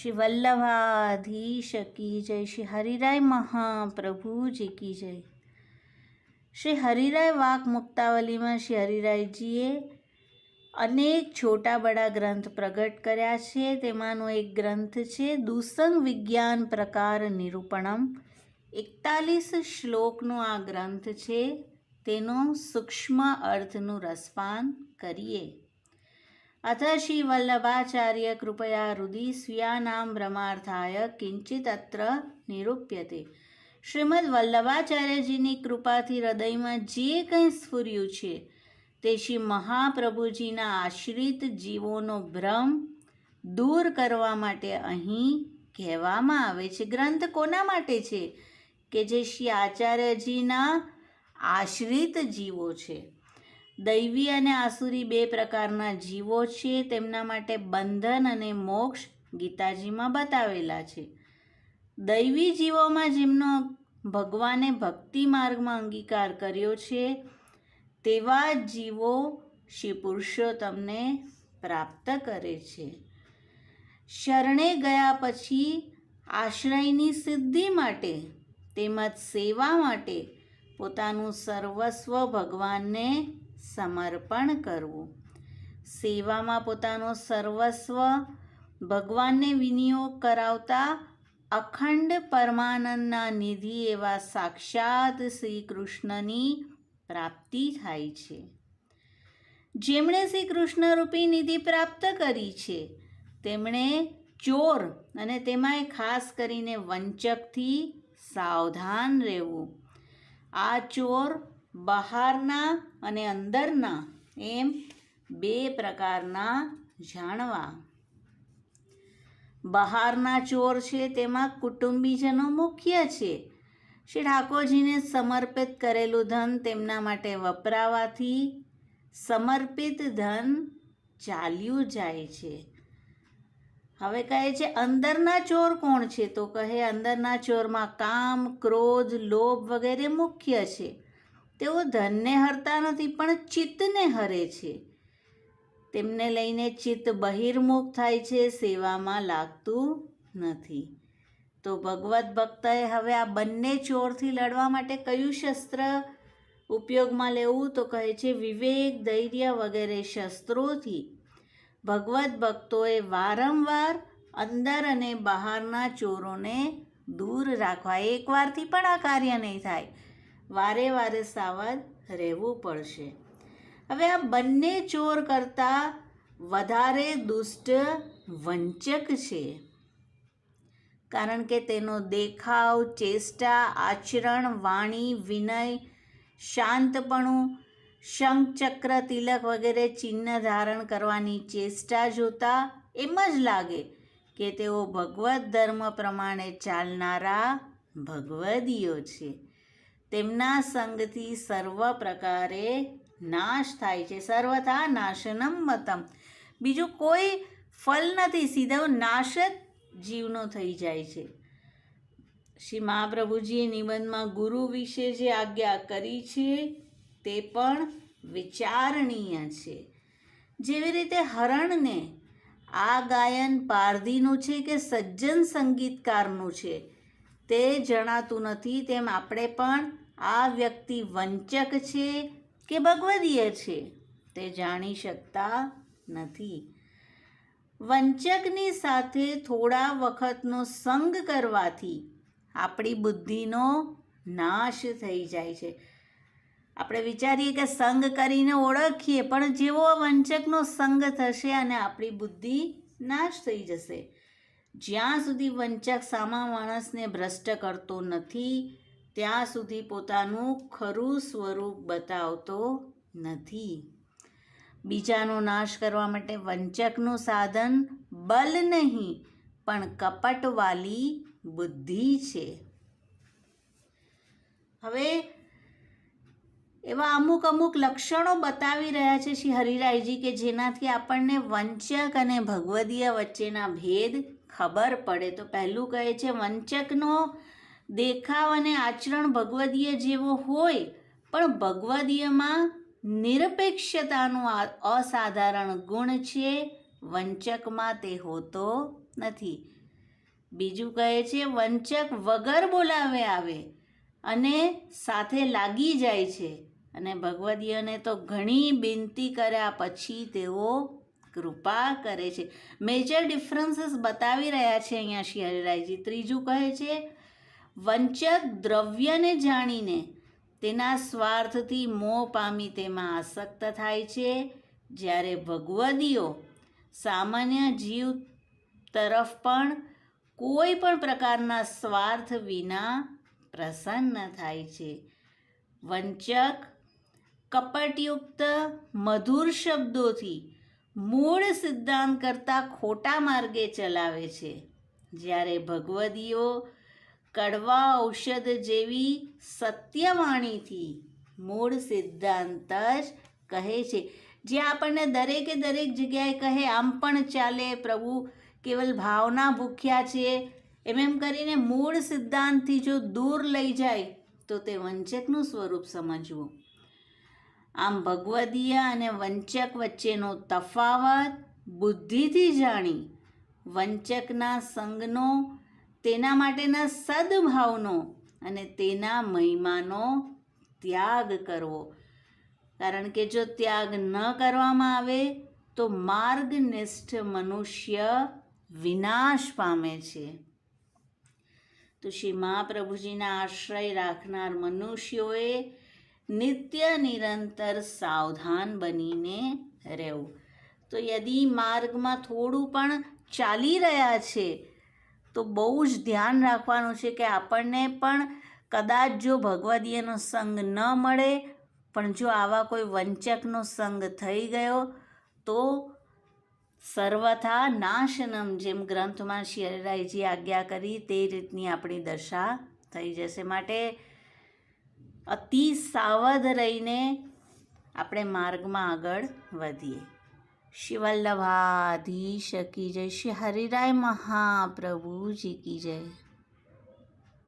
શ્રી વલ્લભાધીશ કી જય, શ્રી હરિરાય મહાપ્રભુજી કી જય. શ્રી હરિરાય વાક મુક્તાવલીમાં શ્રી હરિરાયજીએ અનેક છોટા બડા ગ્રંથ પ્રગટ કર્યા છે. તેમાંનો એક ગ્રંથ છે, દુસંગ વિજ્ઞાન પ્રકાર નિરૂપણમ. એકતાલીસ શ્લોકનો આ ગ્રંથ છે. તેનો સૂક્ષ્મ અર્થનું રસપાન કરીએ. અથ श्रीवल्लभाचार्य વલ્લભાચાર્ય કૃપયા स्वीयानां ભ્રમાર્થાય કિંચિત અત્ર નિરૂપ્યતે શ્રીમદ વલ્લભાચાર્યજીની કૃપાથી હૃદયમાં જે કંઈ સ્ફુર્યું છે, તે શ્રી મહાપ્રભુજીના આશ્રિત જીવોનો ભ્રમ દૂર કરવા માટે અહીં કહેવામાં આવે છે। ગ્રંથ કોના માટે છે? કે જે શ્રી આચાર્યજીના આશ્રિત જીવો છે। દૈવી અને આસુરી બે પ્રકારના જીવો છે. તેમના માટે બંધન અને મોક્ષ ગીતાજીમાં બતાવેલા છે. દૈવી જીવોમાં જેમનો ભગવાને ભક્તિ માર્ગમાં અંગીકાર કર્યો છે, તેવા જીવો શ્રી પુરુષોત્તમને પ્રાપ્ત કરે છે. શરણે ગયા પછી આશ્રયની સિદ્ધિ માટે તેમજ સેવા માટે પોતાનું સર્વસ્વ ભગવાનને સમર્પણ કરવું. સેવામાં પોતાનો સર્વસ્વ ભગવાનને વિનિયોગ કરાવતા અખંડ પરમાનંદના નિધિ એવા સાક્ષાત શ્રી કૃષ્ણની પ્રાપ્તિ થાય છે. જેમણે શ્રી કૃષ્ણરૂપી નિધિ પ્રાપ્ત કરી છે, તેમણે ચોર અને તેમાંય ખાસ કરીને વંચકથી સાવધાન રહેવું. આ ચોર બહારના અને અંદરના એમ બે પ્રકારના જાણવા. બહારના ચોર છે તેમાં કુટુંબીજનો મુખ્ય છે. શ્રી ઠાકોરજીને સમર્પિત કરેલું ધન તેમના માટે વપરાવાથી સમર્પિત ધન ચાલ્યું જાય છે. હવે કહે છે, અંદરના ચોર કોણ છે? તો કહે, અંદરના ચોરમાં કામ, ક્રોધ, લોભ વગેરે મુખ્ય છે. તેઓ ધનને હરતા નથી, પણ ચિત્તને હરે છે. તેમને લઈને ચિત્ત બહિર્મુખ થાય છે, સેવામાં લાગતું નથી. તો ભગવત ભક્તએ હવે આ બંને ચોરથી લડવા માટે કયું શસ્ત્ર ઉપયોગમાં લેવું? તો કહે છે, વિવેક, ધૈર્ય વગેરે શસ્ત્રોથી. ભગવત ભક્તોએ વારંવાર અંદર અને બહારના ચોરોને દૂર રાખવા. એકવારથી પણ આ કાર્ય નહીં થાય. વારે વારે સાવધ રહેવું પડશે. હવે આ બંને ચોર કરતાં વધારે દુષ્ટ વંચક છે. કારણ કે તેનો દેખાવ, ચેષ્ટા, આચરણ, વાણી, વિનય, શાંતપણું, શંખચક્ર, તિલક વગેરે ચિહ્ન ધારણ કરવાની ચેષ્ટા જોતા એમ જ લાગે કે તેઓ ભગવત ધર્મ પ્રમાણે ચાલનારા ભગવદીઓ છે. તેમના સંગથી સર્વ પ્રકારે નાશ થાય છે. સર્વથા નાશનમ મતમ. બીજું કોઈ ફલ નથી, સીધો નાશ જ જીવનો થઈ જાય છે. શ્રી મહાપ્રભુજીએ નિબંધમાં ગુરુ વિશે જે આજ્ઞા કરી છે તે પણ વિચારણીય છે. જેવી રીતે હરણને આ ગાયન પારધીનું છે કે સજ્જન સંગીતકારનું છે તે જણાતું નથી, તેમ આપણે પણ આ વ્યક્તિ વંચક છે કે ભગવદીય છે તે જાણી શકતા નથી. વંચકની સાથે થોડા વખતનો સંગ કરવાથી આપણી બુદ્ધિનો નાશ થઈ જાય છે. આપણે વિચારીએ કે સંગ કરીને ઓળખીએ, પણ જેવો વંચકનો સંગ થશે અને આપણી બુદ્ધિ નાશ થઈ જશે. જ્યાં સુધી વંચક સામા માણસને ભ્રષ્ટ કરતો નથી ત્યાં સુધી પોતાનું ખરું સ્વરૂપ બતાવતો નથી. બીજાનો નાશ કરવા માટે વંચકનું સાધન બલ નહીં, પણ કપટવાલી બુદ્ધિ છે. હવે એવા અમુક અમુક લક્ષણો બતાવી રહ્યા છે શ્રી હરિરાયજી કે જેનાથી આપણને વંચક અને ભગવદીય વચ્ચેના ભેદ ખબર પડે. તો પહેલું કહે છે, વંચકનો દેખાવ અને આચરણ ભગવદીય જેવો હોય, પણ ભગવદીયમાં નિરપેક્ષતાનો અસાધારણ ગુણ છે, વંચકમાં તે હોતો નથી. બીજું કહે છે, વંચક વગર બોલાવે આવે અને સાથે લાગી જાય છે. અને ભગવદીયને તો ઘણી બિનતી કર્યા પછી તેઓ કૃપા કરે છે. મેજર ડિફરન્સીસ બતાવી રહ્યા છે અહીંયા શ્રી હરિરાયજી. ત્રીજું કહે છે વંચક દ્રવ્યને જાણીને તેના સ્વાર્થથી મોહ પામી તેમાં આસક્ત થાય છે. જ્યારે ભગવદીઓ સામાન્ય જીવ તરફ પણ કોઈ પણ પ્રકારના સ્વાર્થ વિના પ્રસન્ન થાય છે. વંચક કપટયુક્ત મધુર શબ્દોથી મૂળ સિદ્ધાંત કરતાં ખોટા માર્ગે ચલાવે છે. જ્યારે ભગવદીઓ કડવા ઔષધ જેવી સત્યવાણીથી મૂળ સિદ્ધાંત જ કહે છે. જે આપણને દરેકે દરેક જગ્યાએ કહે, આમ પણ ચાલે પ્રભુ, કેવલ ભાવના ભૂખ્યા છે. એમ એમ કરીને મૂળ સિદ્ધાંતથી જો દૂર લઈ જાય, તો તે વંચકનું સ્વરૂપ સમજવું. આમ ભગવદીય અને વંચક વચ્ચેનો તફાવત બુદ્ધિથી જાણી વંચકના સંગનો તેના માટેના સદભાવનો અને તેના મહિમાનો ત્યાગ કરવો. કારણ કે જો ત્યાગ ન કરવામાં આવે, તો માર્ગનિષ્ઠ મનુષ્ય વિનાશ પામે છે. તો શ્રી મહાપ્રભુજીના આશ્રય રાખનાર મનુષ્યોએ નિત્ય નિરંતર સાવધાન બનીને રહેવું. તો યદિ માર્ગમાં થોડું પણ ચાલી રહ્યા છે તો બહુ જ ધ્યાન રાખવાનું છે કે આપણને પણ કદાચ જો ભગવદીયનો સંગ ન મળે, પણ જો આવા કોઈ વંચકનો સંગ થઈ ગયો, તો સર્વથા નાશનમ જેમ ગ્રંથમાં શિયરાયજી આજ્ઞા કરી તે રીતની આપણી દશા થઈ જશે. માટે અતિ સાવધ રહીને આપણે માર્ગમાં આગળ વધીએ. શિવલ્લભાધીશ કી જય. શ્રી હરિરાય મહાપ્રભુજી કી જય.